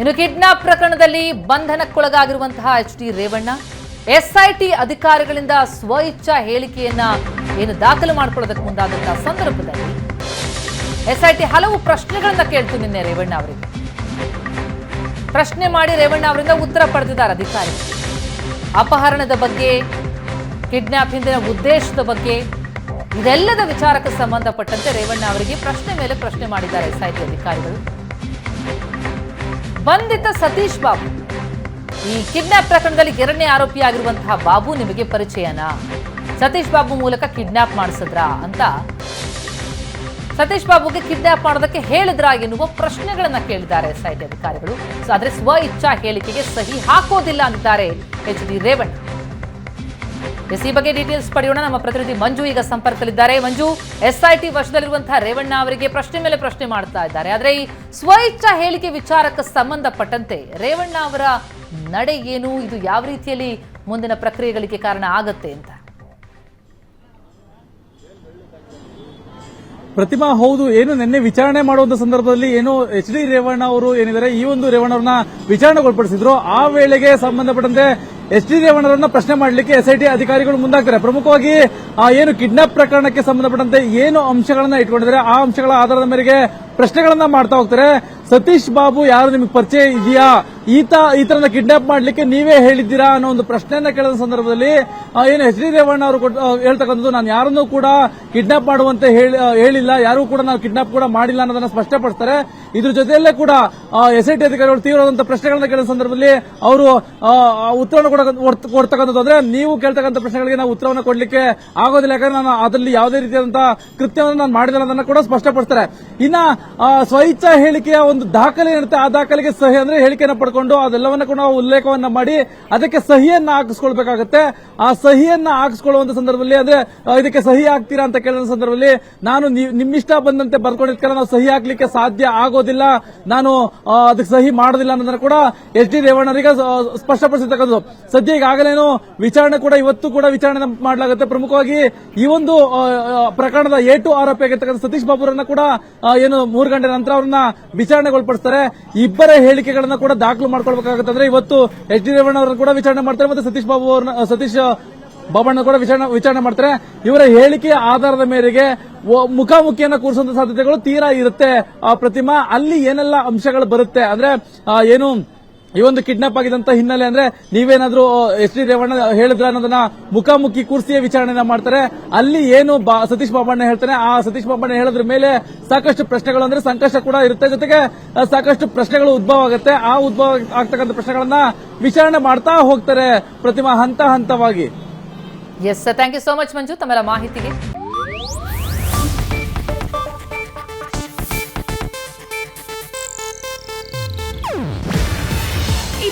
ಇನ್ನು ಕಿಡ್ನಾಪ್ ಪ್ರಕರಣದಲ್ಲಿ ಬಂಧನಕ್ಕೊಳಗಾಗಿರುವಂತಹ ಎಚ್ ಡಿ ರೇವಣ್ಣ, ಎಸ್ಐಟಿ ಅಧಿಕಾರಿಗಳಿಂದ ಸ್ವಇಚ್ಛಾ ಹೇಳಿಕೆಯನ್ನ ಏನು ದಾಖಲು ಮಾಡಿಕೊಳ್ಳೋದಕ್ಕೆ ಮುಂದಾದಂತಹ ಸಂದರ್ಭದಲ್ಲಿ ಎಸ್ಐಟಿ ಹಲವು ಪ್ರಶ್ನೆಗಳನ್ನ ಕೇಳ್ತು ನಿನ್ನೆ ರೇವಣ್ಣ ಅವರಿಗೆ. ಪ್ರಶ್ನೆ ಮಾಡಿ ರೇವಣ್ಣ ಅವರಿಂದ ಉತ್ತರ ಪಡೆದಿದ್ದಾರೆ ಅಧಿಕಾರಿ. ಅಪಹರಣದ ಬಗ್ಗೆ, ಕಿಡ್ನಾಪ್ ಹಿಂದಿನ ಉದ್ದೇಶದ ಬಗ್ಗೆ, ಇದೆಲ್ಲದ ವಿಚಾರಕ್ಕೆ ಸಂಬಂಧಪಟ್ಟಂತೆ ರೇವಣ್ಣ ಅವರಿಗೆ ಪ್ರಶ್ನೆ ಮೇಲೆ ಪ್ರಶ್ನೆ ಮಾಡಿದ್ದಾರೆ ಎಸ್ಐಟಿ ಅಧಿಕಾರಿಗಳು. ಬಂಧಿತ ಸತೀಶ್ ಬಾಬು. ಈ ಕಿಡ್ನಾಪ್ ಪ್ರಕರಣದಲ್ಲಿ ಎರಡನೇ ಆರೋಪಿಯಾಗಿರುವಂತಹ ಬಾಬು ನಿಮಗೆ ಪರಿಚಯನಾ? ಸತೀಶ್ ಬಾಬು ಮೂಲಕ ಕಿಡ್ನಾಪ್ ಮಾಡಿಸಿದ್ರಾ ಅಂತ ಸತೀಶ್ ಬಾಬುಗೆ ಕಿಡ್ನಾಪ್ ಮಾಡೋದಕ್ಕೆ ಹೇಳಿದ್ರಾ ಎನ್ನುವ ಪ್ರಶ್ನೆಗಳನ್ನ ಕೇಳಿದ್ದಾರೆ ಎಸ್ಐಟಿ ಅಧಿಕಾರಿಗಳು. ಸೊ ಆದ್ರೆ ಸ್ವ ಇಚ್ಛಾ ಹೇಳಿಕೆಗೆ ಸಹಿ ಹಾಕೋದಿಲ್ಲ ಅಂತಾರೆ ಎಚ್ ಡಿ ರೇವಣ್ಣ. ಎಸ್ ಈ ಬಗ್ಗೆ ಡೀಟೇಲ್ಸ್ ಪಡೆಯೋಣ. ನಮ್ಮ ಪ್ರತಿನಿಧಿ ಮಂಜು ಈಗ ಸಂಪರ್ಕದಲ್ಲಿದ್ದಾರೆ. ಮಂಜು ಎಸ್ಐಟಿ ವಶದಲ್ಲಿರುವಂತಹ ರೇವಣ್ಣ ಅವರಿಗೆ ಪ್ರಶ್ನೆ ಮೇಲೆ ಪ್ರಶ್ನೆ ಮಾಡ್ತಾ ಇದ್ದಾರೆ. ಆದರೆ ಈ ಸ್ವ ಇಚ್ಛಾ ಹೇಳಿಕೆ ವಿಚಾರಕ್ಕೆ ಸಂಬಂಧಪಟ್ಟಂತೆ ರೇವಣ್ಣ ಅವರ ನಡೆ ಏನು? ಇದು ಯಾವ ರೀತಿಯಲ್ಲಿ ಮುಂದಿನ ಪ್ರಕ್ರಿಯೆಗಳಿಗೆ ಕಾರಣ ಆಗತ್ತೆ ಅಂತ? ಪ್ರತಿಮಾ, ಹೌದು. ಏನು ನಿನ್ನೆ ವಿಚಾರಣೆ ಮಾಡುವಂತ ಸಂದರ್ಭದಲ್ಲಿ ಏನು ಎಚ್ ಡಿ ರೇವಣ್ಣ ಅವರು ಏನಿದ್ದಾರೆ? ಈ ಒಂದು ರೇವಣ್ಣ ಅವರನ್ನ ವಿಚಾರಣೆಗೊಳಪಡಿಸಿದ್ರು. ಆ ವೇಳೆಗೆ ಸಂಬಂಧಪಟ್ಟಂತೆ ಎಚ್ ಡಿ ರೇವಣ್ಣರನ್ನ ಪ್ರಶ್ನೆ ಮಾಡಲಿಕ್ಕೆ ಎಸ್ಐಟಿ ಅಧಿಕಾರಿಗಳು ಮುಂದಾಗ್ತಾರೆ. ಪ್ರಮುಖವಾಗಿ ಏನು ಕಿಡ್ನಾಪ್ ಪ್ರಕರಣಕ್ಕೆ ಸಂಬಂಧಪಟ್ಟಂತೆ ಏನು ಅಂಶಗಳನ್ನ ಇಟ್ಕೊಂಡಿದ್ದಾರೆ, ಆ ಅಂಶಗಳ ಆಧಾರದ ಮೇರೆಗೆ ಪ್ರಶ್ನೆಗಳನ್ನ ಮಾಡ್ತಾ ಹೋಗ್ತಾರೆ. ಸತೀಶ್ ಬಾಬು ಯಾರು ನಿಮಗೆ ಪರಿಚಯ ಇದೆಯಾ? ಈತ ಈತರನ್ನ ಕಿಡ್ನಾಪ್ ಮಾಡ್ಲಿಕ್ಕೆ ನೀವೇ ಹೇಳಿದ್ದೀರಾ ಅನ್ನೋ ಒಂದು ಪ್ರಶ್ನೆಯನ್ನ ಕೇಳಿದ ಸಂದರ್ಭದಲ್ಲಿ ಏನು ಎಚ್ ಡಿ ರೇವಣ್ಣ ಅವರು ಹೇಳ್ತಕ್ಕಂಥದ್ದು ನಾನು ಯಾರನ್ನೂ ಕೂಡ ಕಿಡ್ನಾಪ್ ಮಾಡುವಂತೆ ಹೇಳಿ- ಹೇಳಿಲ್ಲ. ಯಾರು ಕೂಡ ನಾವು ಕಿಡ್ನಾಪ್ ಕೂಡ ಮಾಡಿಲ್ಲ ಅನ್ನೋದನ್ನ ಸ್ಪಷ್ಟಪಡಿಸ್ತಾರೆ. ಇದ್ರ ಜೊತೆಯಲ್ಲೇ ಕೂಡ ಎಸ್ ಐ ಟಿ ಅಧಿಕಾರಿಗಳು ತೀವ್ರವಾದಂತಹ ಪ್ರಶ್ನೆಗಳನ್ನ ಕೇಳಿದ ಸಂದರ್ಭದಲ್ಲಿ ಅವರು ಉತ್ತರವನ್ನು ಕೊಡ ಕೊಡ್ತಕ್ಕಂಥದ್ದು ಅಂದ್ರೆ ನೀವು ಕೇಳ್ತಕ್ಕಂಥ ಪ್ರಶ್ನೆಗಳಿಗೆ ನಾವು ಉತ್ತರವನ್ನು ಕೊಡ್ಲಿಕ್ಕೆ ಆಗೋದಿಲ್ಲ. ಯಾಕಂದ್ರೆ ನಾನು ಅದರಲ್ಲಿ ಯಾವುದೇ ರೀತಿಯಾದಂತಹ ಕೃತ್ಯವನ್ನು ನಾನು ಮಾಡಿಲ್ಲ ಅನ್ನೋದನ್ನ ಕೂಡ ಸ್ಪಷ್ಟಪಡಿಸ್ತಾರೆ. ಇನ್ನ ಸ್ವಇಚ್ಛಾ ಹೇಳಿಕೆಯ ಒಂದು ದಾಖಲೆ ಇರುತ್ತೆ. ಆ ದಾಖಲೆಗೆ ಸಹಿ ಅಂದ್ರೆ ಹೇಳಿಕೆಯನ್ನು ಪಡ್ಕೊಂಡು ಅದೆಲ್ಲವನ್ನ ಕೂಡ ಉಲ್ಲೇಖವನ್ನ ಮಾಡಿ ಅದಕ್ಕೆ ಸಹಿಯನ್ನ ಹಾಕಿಸ್ಕೊಳ್ಬೇಕಾಗುತ್ತೆ. ಆ ಸಹಿಯನ್ನ ಹಾಕಿಸ್ಕೊಳ್ಳುವಂತ ಸಂದರ್ಭದಲ್ಲಿ ಅಂದ್ರೆ ಇದಕ್ಕೆ ಸಹಿ ಹಾಕ್ತೀರಾ ಅಂತ ಕೇಳಿದ ಸಂದರ್ಭದಲ್ಲಿ ನಾನು ನಿಮ್ಮಿಷ್ಟ ಬಂದಂತೆ ಬರ್ಕೊಂಡಿರ್ತಾರೆ, ನಾವು ಸಹಿ ಹಾಕ್ಲಿಕ್ಕೆ ಸಾಧ್ಯ ಆಗೋದಿಲ್ಲ, ನಾನು ಅದಕ್ಕೆ ಸಹಿ ಮಾಡೋದಿಲ್ಲ ಅನ್ನೋದನ್ನ ಕೂಡ ಎಚ್ ಡಿ ರೇವಣ್ಣರಿಗೆ ಸ್ಪಷ್ಟಪಡಿಸಿರ್ತಕ್ಕಂಥದ್ದು. ಸದ್ಯ ಈಗಾಗಲೇನು ವಿಚಾರಣೆ ಕೂಡ ಇವತ್ತು ಕೂಡ ವಿಚಾರಣೆ ಮಾಡಲಾಗುತ್ತೆ. ಪ್ರಮುಖವಾಗಿ ಈ ಒಂದು ಪ್ರಕರಣದ ಎ ಟು ಆರೋಪಿ ಆಗಿರ್ತಕ್ಕಂಥ ಸತೀಶ್ ಬಾಬುರನ್ನ ಕೂಡ ಏನು ಮೂರು ಗಂಟೆ ನಂತರ ಅವ್ರನ್ನ ವಿಚಾರಣೆಗೊಳಪಡಿಸ್ತಾರೆ. ಇಬ್ಬರ ಹೇಳಿಕೆಗಳನ್ನ ಕೂಡ ದಾಖಲು ಮಾಡ್ಕೊಳ್ಬೇಕಾಗುತ್ತೆ ಅಂದ್ರೆ ಇವತ್ತು ಎಚ್ ಡಿ ರೇವಣ್ಣ ಅವರನ್ನು ಕೂಡ ವಿಚಾರಣೆ ಮಾಡ್ತಾರೆ ಮತ್ತೆ ಸತೀಶ್ ಬಾಬು ಅವ್ರನ್ನ ಸತೀಶ್ ಬಾಬಣ್ಣ ಕೂಡ ವಿಚಾರಣೆ ವಿಚಾರಣೆ ಮಾಡ್ತಾರೆ. ಇವರ ಹೇಳಿಕೆ ಆಧಾರದ ಮೇರೆಗೆ ಮುಖಾಮುಖಿಯನ್ನ ಕೂರಿಸುವಂತ ಸಾಧ್ಯತೆಗಳು ತೀರಾ ಇರುತ್ತೆ ಪ್ರತಿಮಾ. ಅಲ್ಲಿ ಏನೆಲ್ಲ ಅಂಶಗಳು ಬರುತ್ತೆ ಅಂದ್ರೆ ಏನು ಈ ಒಂದು ಕಿಡ್ನಾಪ್ ಆಗಿದಂತ ಹಿನ್ನೆಲೆ ಅಂದ್ರೆ ನೀವೇನಾದ್ರೂ ಎಸ್ ಡಿ ರೇವಣ್ಣ ಹೇಳಿದ್ರ ಅನ್ನೋದನ್ನ ಮುಖಾಮುಖಿ ಕುರ್ಸಿಯ ವಿಚಾರಣೆನ ಮಾಡ್ತಾರೆ. ಅಲ್ಲಿ ಏನು ಸತೀಶ್ ಬಾಬಣ್ಣ ಹೇಳ್ತಾನೆ, ಆ ಸತೀಶ್ ಬಾಬಣ್ಣ ಹೇಳಿದ್ರ ಮೇಲೆ ಸಾಕಷ್ಟು ಪ್ರಶ್ನೆಗಳು ಅಂದ್ರೆ ಸಂಕಷ್ಟ ಕೂಡ ಇರುತ್ತೆ. ಜೊತೆಗೆ ಸಾಕಷ್ಟು ಪ್ರಶ್ನೆಗಳು ಉದ್ಭವ ಆಗುತ್ತೆ. ಆ ಉದ್ಭವ ಆಗ್ತಕ್ಕಂಥ ಪ್ರಶ್ನೆಗಳನ್ನ ವಿಚಾರಣೆ ಮಾಡ್ತಾ ಹೋಗ್ತಾರೆ ಪ್ರತಿಮಾ ಹಂತ ಹಂತವಾಗಿ. Yes thank you so much Manju. ತಮ್ಮೆಲ್ಲ ಮಾಹಿತಿಗೆ